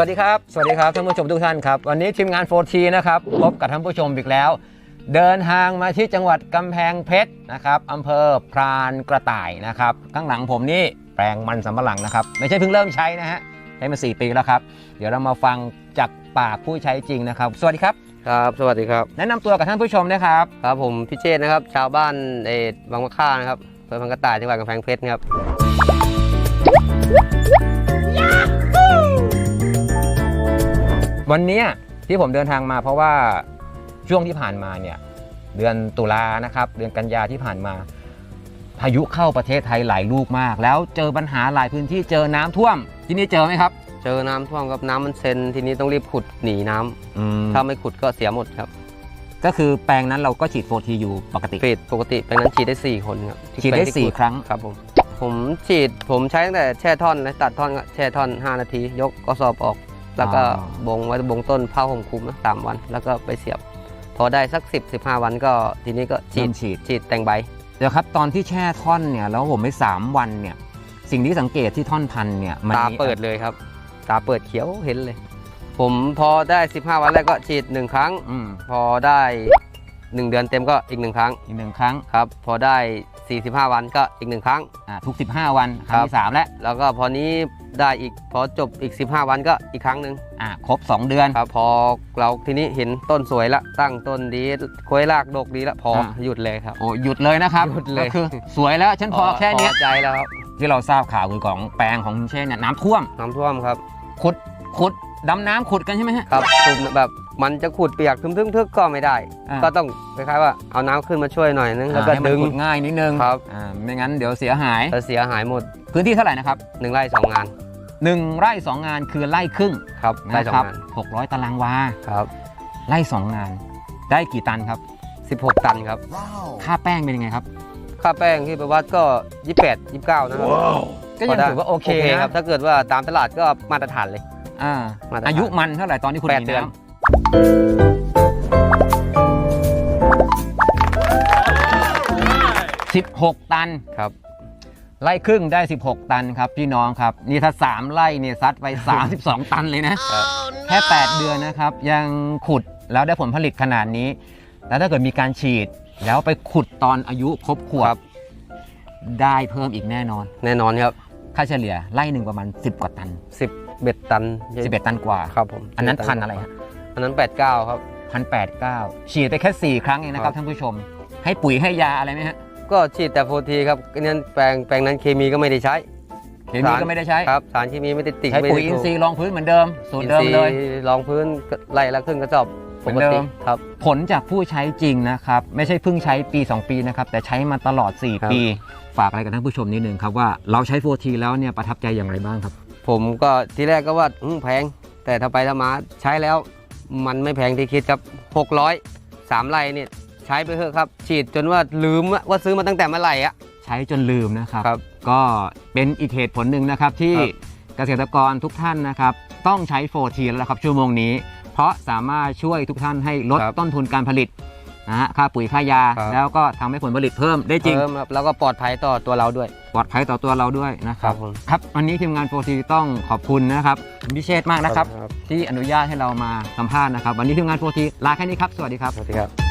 สวัสดีครับ สวัสดีครับท่านผู้ชมทุกท่านครับ วันนี้ทีมงาน 4T นะครับพบกับท่านผู้ชมอีกแล้ว เดินทางมาที่จังหวัดกำแพงเพชรนะครับอำเภอพรานกระต่ายนะครับ ข้างหลังผมนี่แปลงมันสำปะหลังนะครับ ไม่ใช่เพิ่งเริ่มใช้นะฮะใช้มา 4 ปีแล้วครับ เดี๋ยวเรามาฟังจากปากผู้ใช้จริงนะครับ สวัสดีครับ ครับ สวัสดีครับ แนะนำตัวกับท่านผู้ชมนะครับ ครับผมพี่เจษนะครับ ชาวบ้านเออบางมะค่านะครับอำเภอพังกระต่ายจังหวัดกำแพงเพชรครับ วันเนี้ยที่ผมเดินทางมา เพราะว่าช่วงที่ผ่านมาเนี่ยเดือนตุลานะครับ เดือนกันยาที่ผ่านมา พายุเข้าประเทศไทยหลายลูกมาก แล้วเจอปัญหาหลายพื้นที่เจอน้ำท่วม ที่นี่เจอไหมครับ เจอน้ำท่วมครับน้ำมันเซนทีนี้ต้องรีบขุดหนีน้ำถ้าไม่ขุดก็เสียหมดครับ ก็คือแปลงนั้นเราก็ฉีดโฟทีอยู่ปกติเฟดปกติแปลงนั้นฉีดได้ 4 คนครับฉีดได้แปลงที่สี่ขุครั้งครับผมผมฉีดผมใช้ตั้งแต่แช่ท่อนและตัดท่อนก็แช่ท่อน 5 นาที ยกกระสอบออก แล้วก็บงไว้บงต้นผ้าห่มคลุมนะสามวัน แล้วก็ไปเสียบ พอได้สัก 10 15 วันก็ทีนี้ก็ฉีเริ่ดมฉีดฉีดแต่งใบเดี๋ยวครับตอนที่แช่ท่อนเนี่ยแล้วผมไปสามวันเนี่ย สิ่งที่สังเกตที่ท่อนพันธุ์เนี่ยมันตามีเปิดเลยครับ ตาเปิดเขียวเห็นเลย ผมพอได้ 15 วันแรกก็ฉีด1ครั้งอืมพอได้ 1 เดือนเต็มก็อีก 1 ครั้งอีกหนึ่งครั้งครับพอได้ 45 วันก็อีก 1 ครั้ง อ่าทุก 15 วันครั้งที่สามแล้วแล้วก็พอนี้ได้อีกพอจบอีก 15 วันก็อีกครั้งหนึ่งอ่าครบ 2 เดือน ครับพอเราทีนี้เห็นต้นสวยละตั้งต้นดีควยรากดกดีละพออ่าหยุดเลยครับ โอ้หยุดเลยนะครับหยุดเลย ก็คือสวยแล้วฉันพอแค่เนี้ยพอใจแล้วครับที่เราทราบข่าวคือของแปลงของคุณเชษเนี่ยน้ำท่วมน้ำท่วมครับขุดขุดดำน้ำขุดกันใช่ไหมฮะ ครับตุ่มแบบ มันจะขุดเปียกทึมๆๆก็ไม่ได้ อ่า ก็ต้องคล้ายๆว่าเอาน้ำขึ้นมาช่วยหน่อยนึงแล้วก็อ่าให้มันดึง ขุดง่ายนิดนึงครับ อ่าไม่งั้นเดี๋ยวเสียหายจะเสียหายหมดพื้นที่เท่าไหร่นะครับหนึ่งไร่สองงาน1ไร่2งานคือไร่ครึ่งครับไร่นะสอครังงาน600ตารางวาครับไร่2งาน ได้กี่ตันครับ16ตันครับค่าแป้งเป็นยังไงครับ ค่าแป้งที่ไปวัดก็28 29นะครับก็ยังถือว่าโอเคคนะรับถ้าเกิดว่าตามตลาดก็มาตรฐานเลย อ่ามาตรฐานอายุมันเท่าไหร่ตอนที่คุณแปดมีเดือน น้ำ สิบหกตัน ครับไร่ครึ่งได้ 16 ตันครับพี่น้องครับ นี่ถ้า 3ไร่เนี่ยซัดไป 32 ตันเลยนะครับแค่ 8 เดือนนะครับ ยังขุดแล้วได้ผลผลิตขนาดนี้ แล้วถ้าเกิดมีการฉีด แล้วไปขุดตอนอายุครบขวครับบได้เพิ่มอีกแน่นอน แน่นอนครับ ค่าเฉลี่ยไร่หนึ่งประมาณ 10 กว่าตัน10เบ็ดตัน11 ตันกว่า ครับผม อันนั้นพันอะไรฮะ อันนั้น 89 ครับ พันแปดเก้าฉีดไปแค่4ครั้งเองนะครับครับท่านผู้ชม ให้ปุ๋ยให้ยาอะไรไหมฮะก็ฉีดแต่โฟทีครับนั่นแปลงแปลงนั้นเคมีก็ไม่ได้ใช้เคมีก็ไม่ได้ใช้ ครับสารเคมีไม่ได้ติดใช้ไม่ปุ๋ยได้อินถูกทรีย์รองพื้นเหมือนเดิม สูตรเดิมเลย อินทรีย์รองพื้นไล่ละครึ่งกระสอบเหปมือนกเดิติม ครับ ผลจากผู้ใช้จริงนะครับ ไม่ใช่เพิ่งใช้ปี 2 ปีนะครับ แต่ใช้มาตลอด ครับ 4 ปี ฝากอะไรกับท่านผู้ชมนิดนึงครับ ว่าเราใช้โฟทีแล้วเนี่ยประทับใจอย่างไรบ้างครับ ผมก็ที่แรกก็ว่าอืมแพง แต่ถ้าไปถ้ามาใช้แล้ว มันไม่แพงที่คิดครับ 600 3ไร่เนี่ยใช้ไปเถอะครับ ฉีดจนว่าลืมอะว่าซื้อมาตั้งแต่เมื่อไหร่อะ ใช้จนลืมนะครับ ครับก็เป็นอีกเหตุผลหนึ่งนะครับที่ครับ เกษตรกรทุกท่านนะครับ ต้องใช้โฟทีแล้วละครับชั่วโมงนี้ เพราะสามารถช่วยทุกท่านให้ลดครับต้นทุนการผลิต นะฮะค่าปุ๋ยค่ายา ครับ แล้วก็ทำให้ผลผลิตเพิ่มได้จริง เพิ่มครับแล้วก็ปลอดภัยต่อตัวเราด้วย ปลอดภัยต่อตัวเราด้วยนะครับผม ครับวันนี้ทีมงานโฟทีต้องขอบคุณนะครับคุณพิเชษมากนะครับครับ ที่อนุญาตให้เรามาสัมภาษณ์นะครับ วันนี้ทีมงานโฟทีลาแค่นี้ครับ สวัสดีครับ สวัสดีครับ